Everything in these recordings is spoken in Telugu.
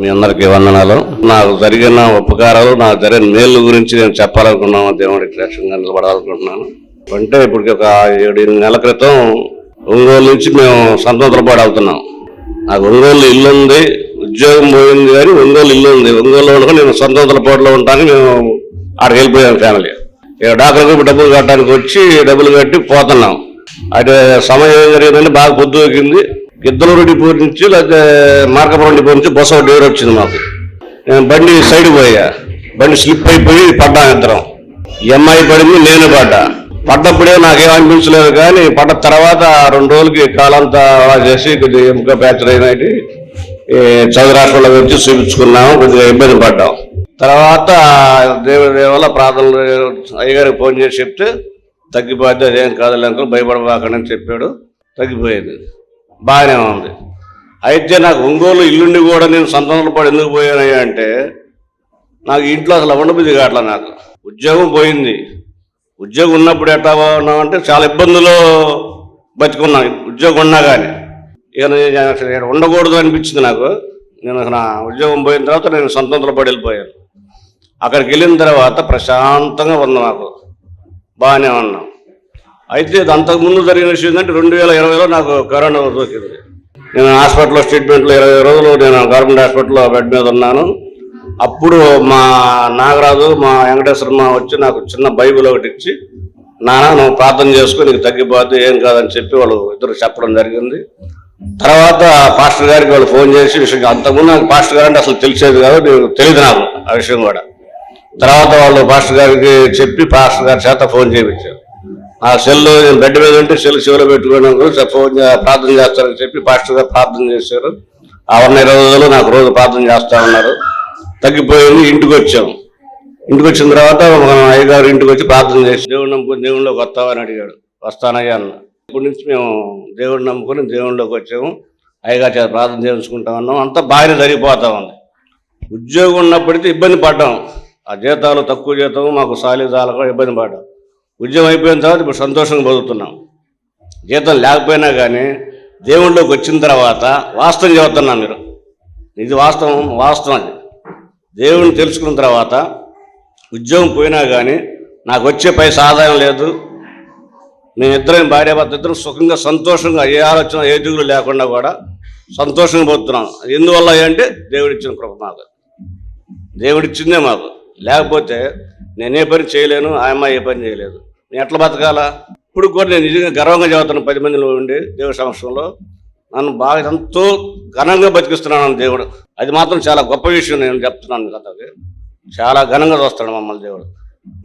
మీ అందరికీ వందనాలు. నాకు జరిగిన ఉపకారాలు నాకు జరిగిన మేలు గురించి నేను చెప్పాలనుకున్నాను దేవుడికి లక్ష్యంగా నిలబడాలనుకుంటున్నాను. అంటే ఇప్పటికి ఒక ఏడు ఎనిమిది నెలల క్రితం ఒంగోలు నుంచి మేము సంతోషపాడు వెళ్తున్నాం. నాకు ఒంగోలు ఇల్లు ఉంది ఉద్యోగం పోయింది కానీ ఒంగోలు ఇల్లు ఉంది. ఒంగోలు ఉండగా నేను సంతోషపాటులో ఉంటాను మేము అక్కడికి వెళ్ళిపోయాం ఫ్యామిలీ ఇక డాక్టర్ డబ్బులు కట్టడానికి వచ్చి డబ్బులు కట్టి పోతున్నాం. అటు సమయం ఏం జరిగిందంటే బాగా పొద్దు ఎక్కింది గిద్దలూరు డిపో నుంచి లేకపోతే మార్కపురం డిపో నుంచి బస్సు ఒకటి వచ్చింది మాకు. నేను బండి సైడ్ పోయా. బండి స్లిప్ అయిపోయి పడ్డాం ఇద్దరం. ఎంఐ పడింది నేను పడ్డా. పడ్డప్పుడే నాకేం అనిపించలేదు కానీ పడ్డ తర్వాత రెండు రోజులకి కాలంతా అలా చేసి కొద్దిగా ఎముక ప్యాచర్ అయినట్టు చదువు వచ్చి చూపించుకున్నాము కొద్దిగా ఇబ్బంది పడ్డాం. తర్వాత దేవుడి దయ ప్రార్థనలు అయ్యగారికి ఫోన్ చేసి చెప్తే తగ్గిపోద్ది అదేం కాదు అంకుల్ భయపడబాకండి అని చెప్పాడు. తగ్గిపోయింది. బాగానే ఉంది. అయితే నాకు ఒంగోలు ఇల్లుండి కూడా నేను సంతానంలో పడి ఎందుకు పోయానయ్యా అంటే నాకు ఇంట్లో అసలు ఉండబుద్ధి కావట్లా నాకు. ఉద్యోగం పోయింది. ఉద్యోగం ఉన్నప్పుడు ఎట్లా ఉన్నామంటే చాలా ఇబ్బందులు బతికున్నాను ఉద్యోగం ఉన్నా కానీ ఇక నేను అసలు ఇక్కడ ఉండకూడదు అనిపించింది నాకు. నేను నా ఉద్యోగం పోయిన తర్వాత నేను సొంతంలో పడి వెళ్ళిపోయాను. అక్కడికి వెళ్ళిన తర్వాత ప్రశాంతంగా ఉంది నాకు బాగానే ఉన్నాం. అయితే ఇది అంతకుముందు జరిగిన విషయం ఏంటంటే రెండు వేల ఇరవైలో నాకు కరోనా సోకింది నేను హాస్పిటల్లో ట్రీట్మెంట్లో ఇరవై రోజులు నేను గవర్నమెంట్ హాస్పిటల్లో బెడ్ మీద ఉన్నాను. అప్పుడు మా నాగరాజు మా వెంకటేశ్వరమ్మ వచ్చి నాకు చిన్న బైబిల్ ఒకటి ఇచ్చి నానా నువ్వు ప్రార్థన చేసుకుని నీకు తగ్గిపోతే ఏం కాదని చెప్పి వాళ్ళు ఇద్దరు చెప్పడం జరిగింది. తర్వాత పాస్టర్ గారికి వాళ్ళు ఫోన్ చేసి విషయం అంతకుముందు నాకు పాస్టర్ గారు అంటే అసలు తెలిసేది కాదు నీకు తెలియదు నాకు ఆ విషయం కూడా. తర్వాత వాళ్ళు పాస్టర్ గారికి చెప్పి పాస్టర్ గారి చేత ఫోన్ చేయించారు. ఆ సెల్లో బెడ్ మీద ఉంటే సెల్ చెవిలో పెట్టుకున్నాను ఫోన్ ప్రార్థన చేస్తారని చెప్పి పాస్టర్ గారు ప్రార్థన చేశారు. ఆ ఉన్న ఇరవై రోజులు నాకు రోజు ప్రార్థన చేస్తా ఉన్నారు. తగ్గిపోయింది ఇంటికి వచ్చాం. ఇంటికి వచ్చిన తర్వాత అయ్యగారు ఇంటికి వచ్చి ప్రార్థన చేసి దేవుడు నమ్ముకుని దేవుళ్ళలోకి వస్తామని అడిగాడు. వస్తానయ్యా అన్న. ఇప్పటి నుంచి మేము దేవుడు నమ్ముకుని దేవుళ్ళలోకి వచ్చాము. అయ్యగారి చేత ప్రార్థన చేయించుకుంటా ఉన్నాం. అంతా బాగానే జరిగిపోతా ఉంది. ఉద్యోగం ఉన్నప్పటికీ ఇబ్బంది పడ్డాం. ఆ జీతాలు తక్కువ జీతం మాకు సాలి కూడా ఇబ్బంది పడ్డాం. ఉద్యమం అయిపోయిన తర్వాత ఇప్పుడు సంతోషంగా బతుకుతున్నాం. జీతం లేకపోయినా కానీ దేవుళ్ళలోకి వచ్చిన తర్వాత వాస్తవం చెబుతున్నాం మీరు. ఇది వాస్తవం వాస్తవం అది. దేవుని తెలుసుకున్న తర్వాత ఉద్యోగం పోయినా కానీ నాకు వచ్చే పైసా ఆదాయం లేదు. మేమిద్దరం భార్య భర్త ఇద్దరం సుఖంగా సంతోషంగా ఏ ఆలోచన ఏ దిగులు లేకుండా కూడా సంతోషంగా పోతున్నాం ఎందువల్ల అంటే దేవుడిచ్చిన కృప మాకు. దేవుడిచ్చిందే మాకు. లేకపోతే నేను ఏ పని చేయలేను ఆ అమ్మాయి ఏ పని చేయలేదు. నేను ఎట్లా బతకాలా? ఇప్పుడు కూడా నేను నిజంగా గర్వంగా చదువుతాను పది మందిలో ఉండి దేవుడి సంవత్సరంలో నన్ను బాగా ఎంతో ఘనంగా బతికిస్తున్నాను దేవుడు. అది మాత్రం చాలా గొప్ప విషయం నేను చెప్తున్నాను కథకి. చాలా ఘనంగా చూస్తాడు మమ్మల్ని దేవుడు.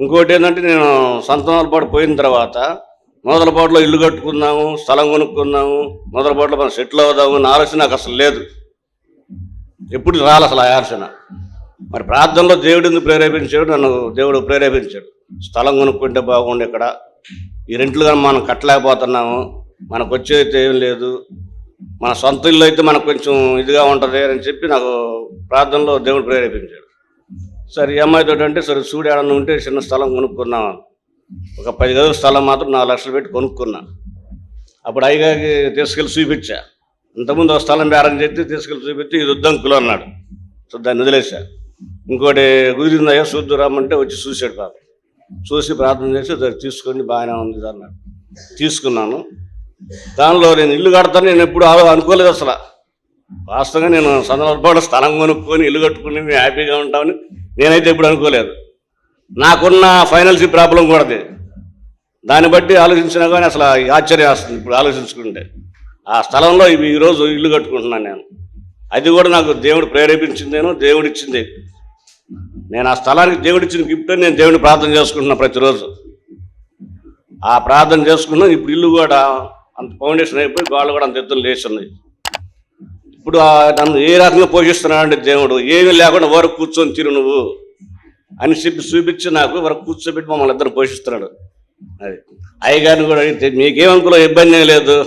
ఇంకోటి ఏంటంటే నేను సంతానాలపాటు పోయిన తర్వాత మొదలపాటులో ఇల్లు కట్టుకుందాము స్థలం కొనుక్కుందాము మొదలపాటులో మనం సెటిల్ అవుదాము అని ఆలోచన నాకు అసలు లేదు. ఎప్పుడు రాలి అసలు ఆ ఆలోచన. మరి ప్రార్థనలో దేవుడు ఎందుకు ప్రేరేపించాడు? నన్ను దేవుడు ప్రేరేపించాడు. స్థలం కొనుక్కుంటే బాగుండు ఇక్కడ. ఈ రెంట్లు కానీ మనం కట్టలేకపోతున్నాము. మనకు వచ్చేది ఏం లేదు. మన సొంత ఇల్లు అయితే మనకు కొంచెం ఇదిగా ఉంటుంది అని చెప్పి నాకు ప్రార్థనలో దేవుడు ప్రేరేపించాడు. సరే ఈ అమ్మాయితో అంటే సరే సూడి ఏడన్నా ఉంటే చిన్న స్థలం కొనుక్కున్నాం. ఒక పది గదుల స్థలం మాత్రం నాలుగు లక్షలు పెట్టి కొనుక్కున్నా. అప్పుడు అయ్యగారికి తీసుకెళ్ళి చూపించా. ఇంతకుముందు ఒక స్థలం బేరం చేస్తే తీసుకెళ్ళి చూపించి ఇది వద్దంకులు అన్నాడు. సో దాన్ని వదిలేసా. ఇంకోటి కుదిరిందయ్యా చూద్దు రమ్మంటే వచ్చి చూసాడు పాప. చూసి ప్రార్థన చేసి "సరే, తీసుకోండి బాగానే ఉంది అన్నాడు. తీసుకున్నాను. దానిలో నేను ఇల్లు కడతాను నేను ఎప్పుడు ఆలో- అనుకోలేదు అసలు. వాస్తవంగా నేను సందర్భంలో స్థలం కొనుక్కొని ఇల్లు కట్టుకుని మేము హ్యాపీగా ఉంటామని నేనైతే ఎప్పుడు అనుకోలేదు. నాకున్న ఫైనాన్షియల్ ప్రాబ్లం కూడా అది. దాన్ని బట్టి ఆలోచించినా కానీ అసలు ఆశ్చర్యం వస్తుంది ఇప్పుడు ఆలోచించుకుంటే. ఆ స్థలంలో ఇవి ఈరోజు ఇల్లు కట్టుకుంటున్నాను నేను. అది కూడా నాకు దేవుడు ప్రేరేపించిందేనో దేవుడు ఇచ్చింది నేను ఆ స్థలానికి దేవుడు ఇచ్చిన గిఫ్ట్ అని నేను దేవుడిని ప్రార్థన చేసుకుంటున్నా ప్రతిరోజు. ఆ ప్రార్థన చేసుకున్నాం ఇప్పుడు ఇల్లు కూడా అంత ఫౌండేషన్ అయిపోయి గోడలు కూడా అంత ఎత్తులు లేచున్నాయి. ఇప్పుడు నన్ను ఏ రకంగా పోషిస్తున్నాడు దేవుడు? ఏమీ లేకుండా వరకు కూర్చొని తిరు నువ్వు. అని చెప్పి చూపించి నాకు వరకు కూర్చోబెట్టి మమ్మల్ని ఇద్దరు పోషిస్తున్నాడు. అది అయ్యగారిని కూడా అడిగితే మీకేమనుకులో ఇబ్బంది ఏం లేదు.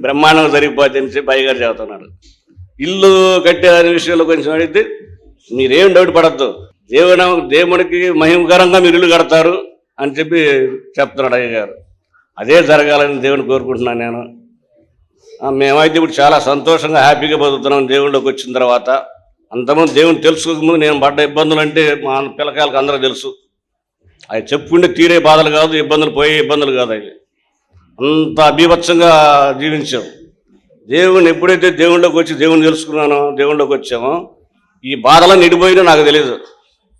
బ్రహ్మాండం జరిగిపోద్ది అని చెప్పి అయ్యగారు చెబుతున్నాడు. ఇల్లు కట్టే విషయంలో కొంచెం అడిగితే మీరేం డౌట్ పడద్దు. దేవుని దేవుడికి మహిమకరంగా మీరు ఇల్లు కడతారు అని చెప్పి చెప్తున్నాడు అయ్యగారు. అదే జరగాలని దేవుని కోరుకుంటున్నాను నేను. మేమైతే ఇప్పుడు చాలా సంతోషంగా హ్యాపీగా బతుకుతున్నాం దేవుళ్ళకి వచ్చిన తర్వాత. అంతమంది దేవుని తెలుసుకోకముందు నేను పడ్డ ఇబ్బందులు అంటే మా పిల్లకాయలకు అందరూ తెలుసు. అవి చెప్పుకుంటే తీరే బాధలు కాదు ఇబ్బందులు పోయే ఇబ్బందులు కాదు అవి. అంత అభీభత్సంగా జీవించాం. దేవుని ఎప్పుడైతే దేవుళ్ళకి వచ్చి దేవుని తెలుసుకున్నానో దేవుళ్ళకి వచ్చామో ఈ బాధలన్నీ నిడిపోయినా నాకు తెలియదు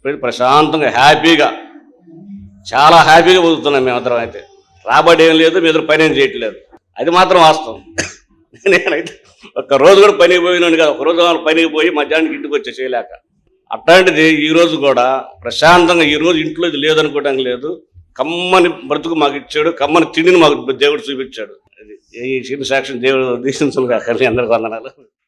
ప్రశాంతంగా హ్యాపీగా. చాలా హ్యాపీగా బతుకుతున్నాం మేమిద్దరం అయితే. రాబడి ఏం లేదు మీ ఇద్దరు పని ఏం చేయట్లేదు. అది మాత్రం వాస్తవం. నేనైతే ఒక్క రోజు కూడా పనికి పోయినాను కదా. ఒక రోజు పనికి పోయి మధ్యాహ్నానికి ఇంటికి వచ్చే చేయలేక. అట్లాంటిది ఈ రోజు కూడా ప్రశాంతంగా ఈ రోజు ఇంట్లో ఇది లేదనుకోవడానికి లేదు. కమ్మని బ్రతుకు మాకు ఇచ్చాడు. కమ్మని తిండిని మాకు దేవుడు చూపించాడు. అది ఈ చిన్న సాక్ష్యం దేవుడు దీక్షించలు కాక అందరికి వందనాలు.